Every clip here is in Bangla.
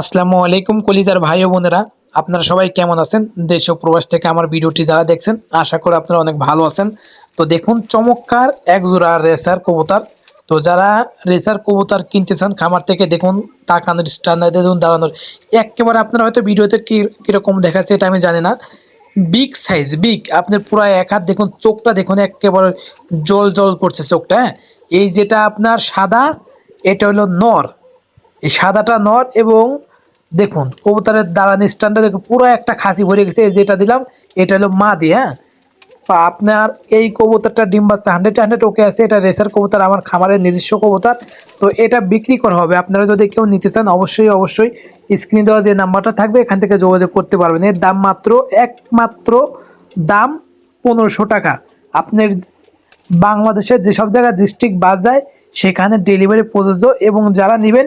আসসালামু আলাইকুম কলিজার ভাই ও বোনেরা। আপনারা সবাই কেমন আছেন? দেশ ও প্রবাস থেকে আমার ভিডিওটি যারা দেখছেন, আশা করি আপনারা অনেক ভালো আছেন। তো দেখুন, চমৎকার এক জোড়া রেসার কবুতর। তো যারা রেসার কবুতর কিনতে চান, খামার থেকে দেখুন, তাকানোর স্ট্যান্ডার্ড দেখুন, দাঁড়ানোর, একেবারে আপনারা হয়তো ভিডিওতে কী, কীরকম দেখাচ্ছে এটা আমি জানি না। বিগ সাইজ, বিগ, আপনার পুরো এক হাত, দেখুন, চোখটা দেখুন, একেবারে জল জল করছে চোখটা হ্যাঁ? এই যেটা আপনার সাদা, এটা হলো নর। এই সাদাটা নর এবং দেখুন, কবুতরের দাঁড়ানি স্ট্যান্ডে দেখুন, পুরো একটা খাসি ভরে গেছে, এই যেটা দিলাম, এটা হলো মা দিয়ে হ্যাঁ আপনার এই কবুতরটা ডিম বাচ্চা হান্ড্রেড হান্ড্রেড ওকে আছে, এটা রেসার কবুতর, আমার খামারের নিজস্ব কবুতর, তো এটা বিক্রি করা হবে। আপনারা যদি কেউ নিতে চান, অবশ্যই অবশ্যই স্ক্রিনে দেওয়া যে নাম্বারটা থাকবে, এখান থেকে যোগাযোগ করতে পারবেন। এর দাম মাত্র, একমাত্র দাম পনেরোশো টাকা। আপনার বাংলাদেশের যেসব জায়গায় ডিস্ট্রিক্ট বাস যায়, সেখানে ডেলিভারি প্রযোজ্য এবং যারা নেবেন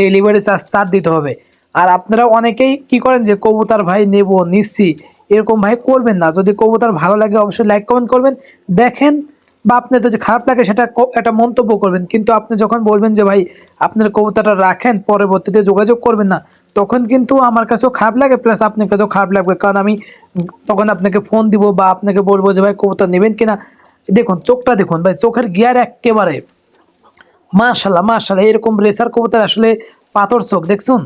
ডেলিভারি চার্জ তার দিতে হবে। আর আপনারা অনেকেই কি করেন যে, কবুতার ভাই নেব, নিচ্ছি। এরকম ভাই করবেন না। যদি কবুতর ভালো লাগে, অবশ্যই লাইক কমেন্ট করবেন। দেখেন বা আপনার যদি খারাপ লাগে, সেটা একটা মন্তব্য করবেন। কিন্তু আপনি যখন বলবেন যে, ভাই, আপনার কবুতরটা রাখেন, পরবর্তীতে যোগাযোগ করবেন না, তখন কিন্তু আমার কাছেও খারাপ লাগে প্লাস আপনার কাছেও খারাপ লাগবে। কারণ আমি তখন আপনাকে ফোন দিব বা আপনাকে বলব যে, ভাই, কবুতর নেবেন কিনা? দেখুন, চোখটা দেখুন, ভাই, চোখের গিয়ার একেবারে মাশাল্লাহ মাশাল্লাহ, এরকম রেসার কবুতর আসলে পাথর চোখ, দেখছুন?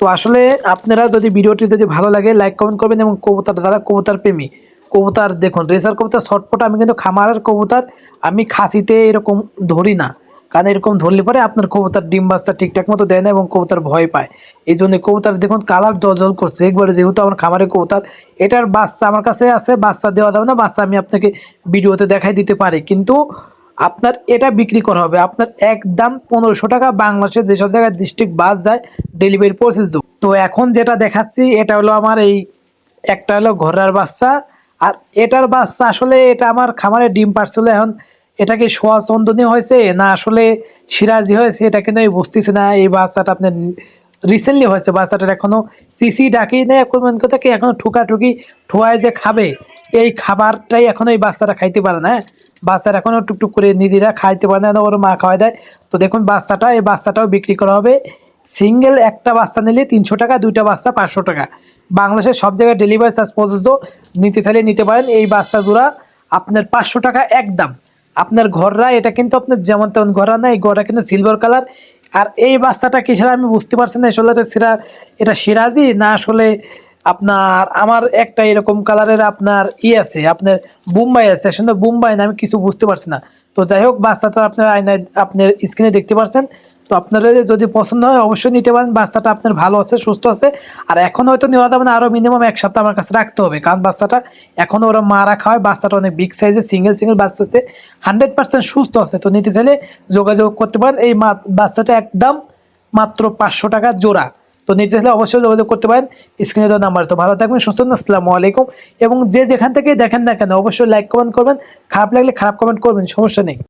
তো আসলে আপনারা যদি ভিডিওটি যদি ভালো লাগে লাইক কমেন্ট করবেন এবং কবুতর দ্বারা কবুতর প্রেমী। কবুতর দেখুন রেসার কবুতর শর্টপট আমি কিন্তু খামারের কবুতর, আমি খাসিতে এরকম ধরি না। কারণ এরকম ধরলে পরে আপনার কবুতর ডিম বাচ্চা ঠিকঠাক মতো দেয় না এবং কবুতর ভয় পায়। এই জন্য কবুতর দেখুন কালার জল করছে। একবারে যেহেতু আমার খামারের কবুতর, এটার বাচ্চা আমার কাছে আছে, বাচ্চা দেওয়া যাবে না, বাচ্চা আমি আপনাকে ভিডিওতে দেখাই দিতে পারি। কিন্তু আপনার এটা বিক্রি করা হবে। আপনার একদম পনেরোশো টাকা বাংলাদেশের যেসব জায়গায় ডিস্ট্রিক্ট বাস যায় ডেলিভারি প্রসেস তো এখন যেটা দেখাচ্ছি, এটা হলো আমার এই, একটা হলো ঘোড়ার বাচ্চা। আর এটার বাচ্চা আসলে এটা আমার খামারে ডিম পারছিল এখন। এটা কি সোয়া চন্দনী হয়েছে? না আসলে সিরাজি হয়েছে? এটা কিন্তু আমি বুঝতেছি না। এই বাচ্চাটা আপনার রিসেন্টলি হয়েছে। বাচ্চাটার এখনও সিসি ডাকি নেই এখন কথা কি এখনও ঠুকাঠুকি ঠুয়ায় যে খাবে। এই খাবারটাই এখন এই বাচ্চাটা খাইতে পারে না হ্যাঁ? বাচ্চারা এখনও টুকটুক করে নিদিরা খাইতে পারে না, ওর মা খাওয়াই দেয়। তো দেখুন, বাচ্চাটা, এই বাচ্চাটাও বিক্রি করা হবে। সিঙ্গেল একটা বাচ্চা নিলে তিনশো টাকা, দুইটা বাচ্চা পাঁচশো টাকা। বাংলাদেশের সব জায়গায় ডেলিভারি চার্জ প্রযোজ্য নিতে চাইলে নিতে পারেন। এই বাচ্চা জোড়া আপনার পাঁচশো টাকা একদম। আপনার ঘররা, এটা কিন্তু আপনার যেমন তেমন ঘররা না, এই ঘরটা কিন্তু সিলভার কালার আর এই বাচ্চাটা কিসের আমি বুঝতে পারছি না, আসলে এটা সিরা এটা সিরাজি না আসলে আপনার, আমার একটা এরকম কালারের আপনার ই আছে, আপনার বুম্বাই আছে। আসলে বুম্বাই না, আমি কিছু বুঝতে পারছি না। তো যাই হোক, বাচ্চাটা আপনার আয়নায়, আপনার স্ক্রিনে দেখতে পাচ্ছেন তো আপনারা যদি পছন্দ হয়, অবশ্যই নিতে পারেন। বাচ্চাটা আপনার ভালো আছে, সুস্থ আছে। আর এখন হয়তো নেওয়া যাবে না আরও মিনিমাম এক সপ্তাহ আমার কাছে রাখতে হবে। কারণ বাচ্চাটা এখনও ওরা মা রাখা হয় বাচ্চাটা অনেক বিগ সাইজের সিঙ্গেল সিঙ্গেল বাচ্চা হচ্ছে হান্ড্রেড পার্সেন্ট সুস্থ আছে। তো নিতে চাইলে যোগাযোগ করতে পারেন। এই বাচ্চাটা একদম মাত্র পাঁচশো টাকা জোড়া। তো নিতে আসলে অবশ্যই যোগাযোগ করতে পারেন। স্ক্রিনে দেওয়া নাম্বার তো ভালো থাকবেন, সুস্থ আসসালামু আলাইকুম। এবং যে যেখান থেকে দেখেন না কেন, অবশ্যই লাইক কমেন্ট করবেন। খারাপ লাগলে খারাপ কমেন্ট করবেন, সমস্যা নেই।